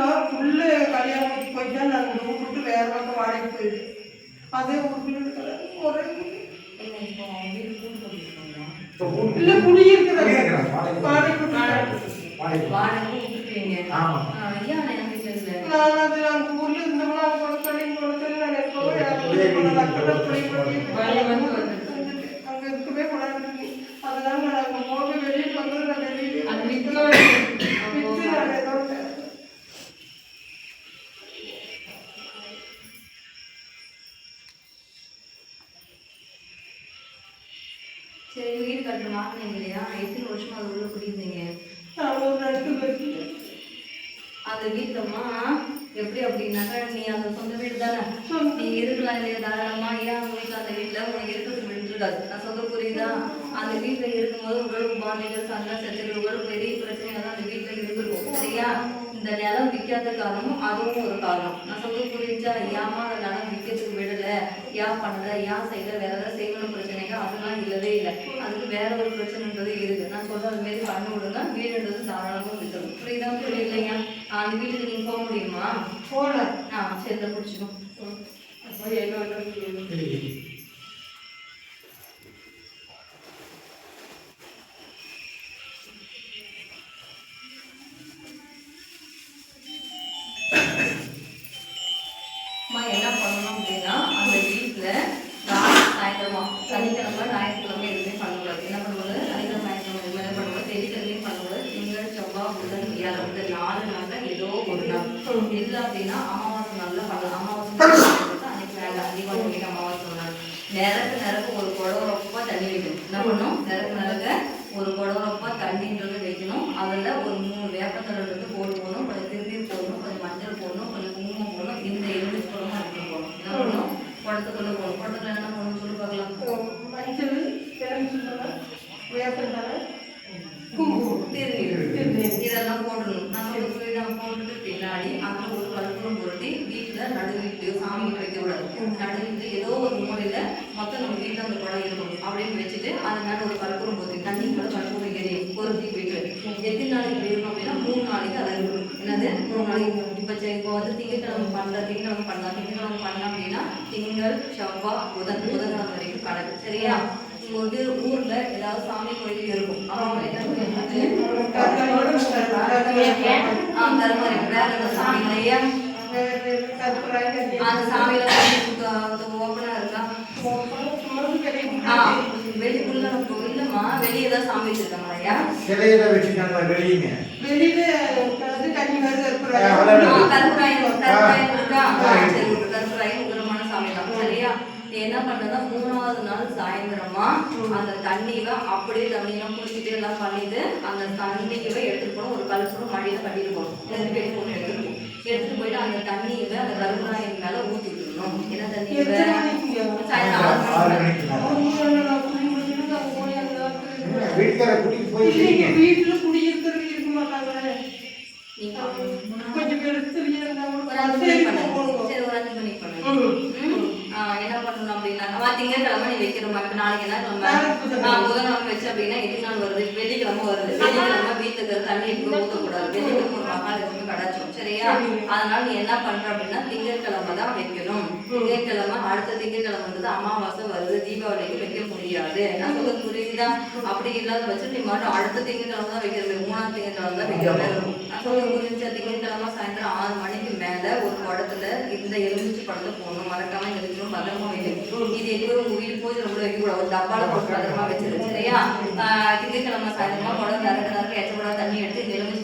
நான் புள்ள கல்யாணம் முடிச்சு போயிட்டா நாங்கள் இந்த ஊர் விட்டு வேற பக்கம் வாடகைக்கு போயிட்டேன் அதே ஊருக்குள்ள இருக்கிற ஒரே இல்ல தெரியல நான் அது அந்த ஊர்ல இருந்தோம்னா அவங்க சொல்லி கூட சொல்லி நான் எப்பவும் சரி வீடு கட்டணும் வாங்கினீங்க இல்லையா எத்தனை வருஷமா அது உள்ள குடியிருந்தீங்க அந்த வீட்டம்மா எப்படி அப்படின்னாக்கா நீ அந்த சொந்த வீடு தானே? நீ இருக்கலாம் இல்லையா? தாராளமா. ஏன் அவங்க வீட்டில் அந்த வீட்டில் உனக்கு இருக்கிறது விட்டுருக்காது நான் சொல்ல புரியுதா? அந்த வீட்டில் இருக்கும்போது உங்களுக்கு பாண்டிகள் சண்டை சச்சரவு உங்களுக்கு பெரிய பிரச்சனைகள் தான் அந்த வீட்டில் இருந்திருக்கும். சரியா? இந்த நிலம் விற்காத காரணமும் அதுவும் ஒரு காரணம். நான் சொல்ல புரிஞ்சா ஏமா அந்த நிலம் விற்கிறதுக்கு விடல? ஏன் பண்ணல? ஏன் செய்யல? வேற ஏதாவது செய்யணும் பிரச்சனை பிரச்சனைகள் அதெல்லாம் இல்லவே இல்லை. அதுக்கு வேற ஒரு பிரச்சனைன்றது இருக்கு. நான் சொல்ற அது மாரி பண்ணி விடுங்க. வீடுன்றது தாராளமாக விட்டுரும் புரியுதா புரியலைங்க அந்த வீட்டுக்கு நீங்க போக முடியுமா? போல ஆ சரி இதை பிடிச்சிக்கோ போய் என்ன புதன் வியாழன் இந்த நாலு நாளில் ஏதோ ஒரு நாள் இல்லை அப்படின்னா அமாவாசை நாளில் பண்ணலாம் அமாவாசை அன்னைக்கு வேண்டாம் தீபாவளி அன்னைக்கு அமாவாசை நாள். நிறக்கு நிறக்கு ஒரு குடம் ரொம்ப தண்ணி வைக்கணும். என்ன பண்ணணும்? நிறக்கு நிறக்க ஒரு குடம் ரொம்ப தண்ணின்றது வைக்கணும். அதில் ஒரு மூணு வேப்பத்தலை எடுத்து வீட்டில் நடு வீட்லையோ சாமி கிட்ட வைக்க கூடாது. நடு வீட்டில் ஏதோ ஒரு மூலையில மொத்தம் நம்ம வீட்டில் அந்த குடம் இருக்கணும் அப்படின்னு வச்சுட்டு அது மேலே ஒரு கற்பூரம் பொருத்தி தண்ணி கூட கற்பூரம் எரியும் பொருத்தி வீட்டில் எத்தனை நாளைக்கு இருக்கணும் அப்படின்னா மூணு நாளைக்கு அதை இருக்கணும் என்னது? மூணு நாளைக்கு இப்போ இப்போ வந்து திங்கட்கிழமை பண்ணல திங்கட்கிழமை பண்ணலாம் திங்கட்கிழமை பண்ணலாம் அப்படின்னா திங்கள் செவ்வாய் புதன் புதன்கிழமை வரைக்கும் கணக்கு சரியா? இங்க வந்து ஊர்ல ஏதாவது சாமி கோயில் இருக்கும். அவங்க என்ன? ஆ, கருமாரி வேற சாமி இல்லையா? அந்த சாமியில ஓப்பனா இருக்கா வெளிக்குள்ள இல்லம்மா வெளியே தான் சாமி வச்சிருக்காங்க ஐயா சிலையில வெளியில அது இருக்கா சரி சாமி தான் சரியா நீ என்ன பண்ணனா மூணாவது நாள் சாயந்தரமா அந்த தண்ணியை அப்படியே தண்ணியெல்லாம் குடிச்சிட்டு எல்லாம் பண்ணிட்டு அந்த தண்ணியவே எடுத்துட்டு போனோம் ஒரு கழுப்பு மழையில கட்டிட்டு போனோம் ரெண்டு பேரும் பொண்ணு எடுத்துட்டு போகணும் எடுத்துட்டு போயிட்டு அந்த தண்ணியவே அந்த கருப்பராயன் மேல ஊத்தி என்ன தண்ணி செய்யுங்க வீட்டுல குடியிருக்கிறவங்க இருக்க மாட்டாங்களே நீங்க கொஞ்சம் பேர் சரி ஒரு அஞ்சு மணிக்கு பண்ணுங்க என்ன பண்ணணும் அப்படின்னா அவன் திங்கட்கிழமை நீ வைக்கிறோமா இப்போ நாளைக்கு என்ன கிழமை புதன்கிழமை வச்சு அப்படின்னா எத்தனை நாள் வருது வெள்ளிக்கிழமை வருது. வெள்ளிக்கிழமை வீட்டுல இருக்கிற தண்ணி எடுத்து ஊற்றக்கூடாது வெள்ளிக்கிழமை ஒரு மகால் எதுவுமே கடாச்சும் சரியா? அதனால நீ என்ன பண்ற அப்படின்னா திங்கட்கிழமை தான் வைக்கணும். திங்கட்கிழமை அடுத்த திங்கட்கிழமை வந்து அமாவாசை வருது தீபாவளிக்கு வைக்க முடியாது. நான் சொல்றது? புரியுதா? அப்படி இல்லாத வச்சு நீ மட்டும் அடுத்த திங்கட்கிழமை தான் வைக்கிறது மூணாவது திங்கட்கிழமை தான் வைக்கிற மாதிரி இருக்கும். நான் சொல்றது சாயந்தரம் ஆறு மணிக்கு மேலே ஒரு படத்தில் இந்த எலுமிச்சு பழத்தை போடணும். மறக்காம எழுதிக்கணும் பத்திரமா வைக்கணும் இது எதுவும் உங்க வீடு போய் ரொம்ப வைக்கக்கூடாது ஒரு டப்பால போட்டு பத்திரமா வச்சிரு இல்லையா ஆஹ் திங்கட்கிழமை சாயந்தரமா குடம் நிறக்க நிறக்க எச்ச தண்ணி எடுத்து எலுமிச்சு